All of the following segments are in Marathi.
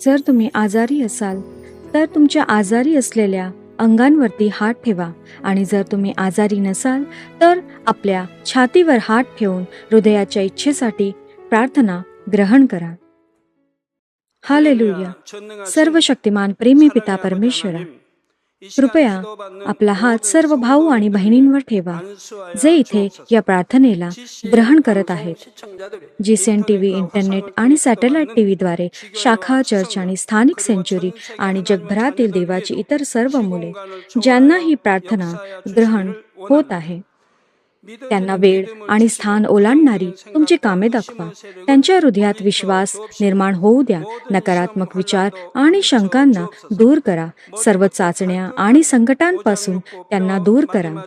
जर तुम्ही आजारी असाल तर तुमच्या आजारी असलेल्या अंगांवरती हात ठेवा आणि जर तुम्ही आजारी नसाल तर आपल्या छातीवर हात ठेवून हृदयाच्या इच्छेसाठी प्रार्थना ग्रहण करा. हालेलुया सर्व शक्तिमान प्रेमी पिता परमेश्वरा. कृपया आपला हात सर्व भाऊ आणि बहिणींवर ठेवा. जे इथे या प्रार्थनेला ग्रहण करत आहेत. जी सेन टीव्ही इंटरनेट आणि सॅटेलाइट टीव्हीद्वारे शाखा चर्च आणि स्थानिक सेंचुरी आणि जगभरातील देवाची इतर सर्व मुले ज्यांना ही प्रार्थना ग्रहण होत आहे. त्यांना वेळ आणि स्थान ओलांडणारी तुमची कामे दाखवा. त्यांच्या हृदयात विश्वास निर्माण होऊ द्या. नकारात्मक विचार आणि शंकांना दूर करा. सर्व चाचण्या आणि संकटांपासून त्यांना दूर करा.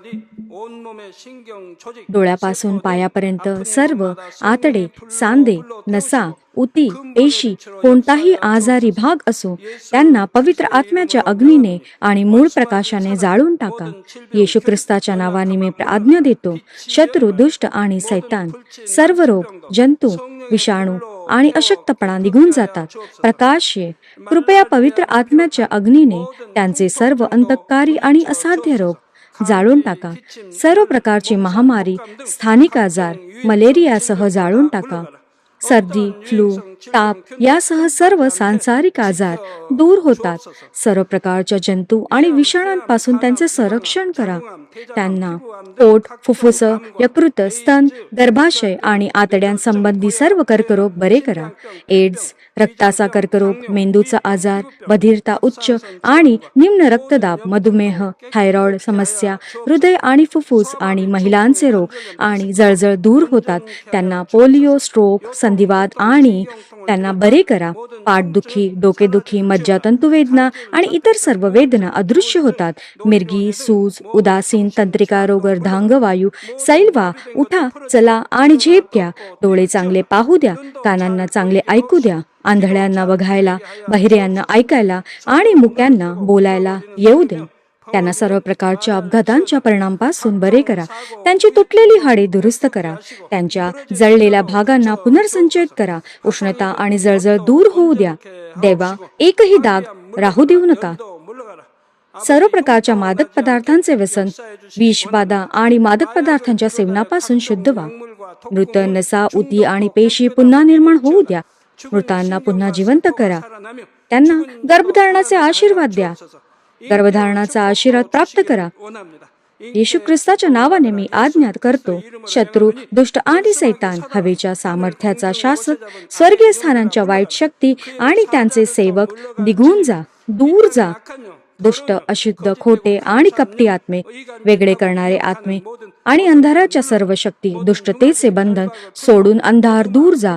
डोळ्यापासून पायापर्यंत सर्व आतडे सांदे नसा उती पेशी कोणताही आजारी भाग असो त्यांना पवित्र आत्म्याच्या अग्नीने आणि मूळ प्रकाशाने जाळून टाका. येशू ख्रिस्ताच्या नावाने मी आज्ञा देतो शत्रू दुष्ट आणि सैतान सर्व रोग जंतू विषाणू आणि अशक्तपणा निघून जातात. प्रकाश ये कृपया पवित्र आत्म्याच्या अग्नीने त्यांचे सर्व अंतकारी आणि असाध्य रोग जाळून टाका. सर्व प्रकारची महामारी स्थानिक आजार मलेरियासह जाळून टाका. सर्दी फ्लू ताप यासह सर्व सांसारिक आजार दूर होतात. सर्व प्रकारच्या जंतू आणि विषाणूंपासून त्यांचे संरक्षण करा. त्यांना पोट फुफ्फुस यकृत स्तन गर्भाशय आणि आतड्यांसंबंधी सर्व कर्करोग बरे करा. एड्स रक्ताचा कर्करोग मेंदूचा आजार बधिरता उच्च आणि निम्न रक्तदाब मधुमेह थायरॉइड समस्या हृदय आणि फुफ्फुस आणि महिलांचे रोग आणि जळजळ दूर होतात. त्यांना पोलिओ स्ट्रोक संधिवात आणि त्यांना बरे करा. पाठदुखी डोकेदुखी मज्जातंतू वेदना आणि इतर सर्व वेदना अदृश्य होतात. मिरगी सूज उदासीन तंत्रिका रोग अर्धांगवायू सैलवा उठा चला आणि झेप घ्या. डोळे चांगले पाहू द्या. कानांना चांगले ऐकू द्या. आंधळ्यांना बघायला बहिऱ्यांना ऐकायला आणि मुक्यांना बोलायला येऊ द्या त्यांना सर्व प्रकारच्या अपघातांच्या परिणामापासून बरे करा. त्यांची तुटलेली हाडे दुरुस्त करा. त्यांच्या जळलेल्या भागांना पुनर्संचयित करा. उष्णता आणि जळजळ दूर होऊ द्या. देवा एकही दाग राहू देऊ नका. सर्व प्रकारच्या मादक पदार्थांचे व्यसन विष बाधा आणि मादक पदार्थांच्या सेवनापासून शुद्ध व्हा. मृत नसा उती आणि पेशी पुन्हा निर्माण होऊ द्या. मृतांना पुन्हा जिवंत करा. त्यांना गर्भधारणाचे आशीर्वाद द्या. गर्भधारणाचा आशीर्वाद प्राप्त करा. येशू ख्रिस्ताच्या नावाने मी आज्ञात करतो. शत्रू दुष्ट आणि सैतान हवेच्या सामर्थ्याचा शासक स्वर्गीय स्थानांच्या वाईट शक्ती आणि त्यांचे सेवक निघून जा दूर जा. दुष्ट अशुद्ध खोटे आणि कपटी आत्मे वेगळे करणारे आत्मे आणि अंधाराच्या सर्व शक्ती दुष्टतेचे बंधन सोडून अंधार दूर जा.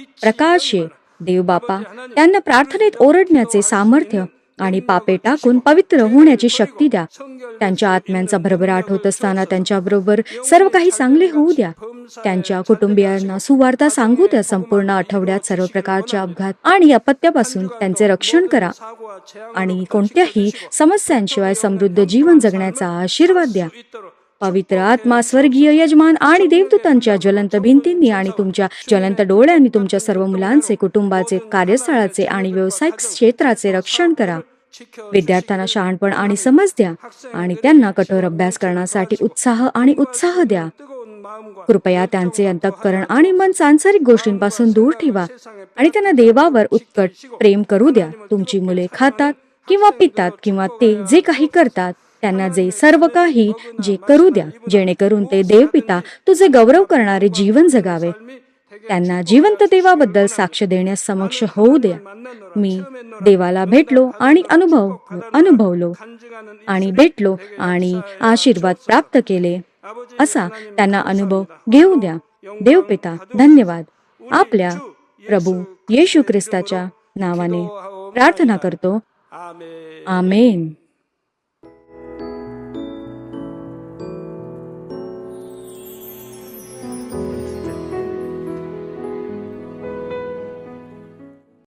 प्रकाश ये देव बापा त्यांना प्रार्थनेत ओरडण्याचे सामर्थ्य आणि पापे टाकून पवित्र होण्याची शक्ती द्या. त्यांच्या आत्म्यांचा भरभराट होत असताना त्यांच्याबरोबर सर्व काही चांगले होऊ द्या. त्यांच्या कुटुंबियांना सुवार्ता सांगू द्या. संपूर्ण आठवड्यात सर्व प्रकारच्या अपघात आणि अपत्यापासून त्यांचे रक्षण करा. आणि कोणत्याही समस्यांशिवाय समृद्ध जीवन जगण्याचा आशीर्वाद द्या. पवित्र आत्मा स्वर्गीय यजमान आणि देवदूतांच्या ज्वलंत भिंतींनी आणि तुमच्या ज्वलंत डोळ्यांनी तुमच्या सर्व मुलांचे कुटुंबाचे कार्यस्थळाचे आणि व्यावसायिक क्षेत्राचे रक्षण करा. विद्यार्थ्यांना शहाणपण आणि समज द्या आणि त्यांना कठोर अभ्यास करण्यासाठी उत्साह आणि उत्साह द्या. कृपया त्यांचे अंतःकरण आणि मन सांसारिक गोष्टींपासून दूर ठेवा आणि त्यांना देवावर उत्कट प्रेम करू द्या. तुमची मुले खातात किंवा पितात किंवा ते जे काही करतात. त्यांना जे सर्व काही जे करू द्या जेणेकरून ते देवपिता तुझे गौरव करणारे जीवन जगावे. त्यांना जिवंत देवाबद्दल साक्ष देण्यास समक्ष होऊ द्या. मी देवाला भेटलो आणि अनुभव अनुभवलो आणि भेटलो आणि आशीर्वाद प्राप्त केले. असा त्यांना अनुभव घेऊ द्या. देवपिता धन्यवाद. आपल्या प्रभू येशू ख्रिस्ताच्या नावाने प्रार्थना करतो. आमेन.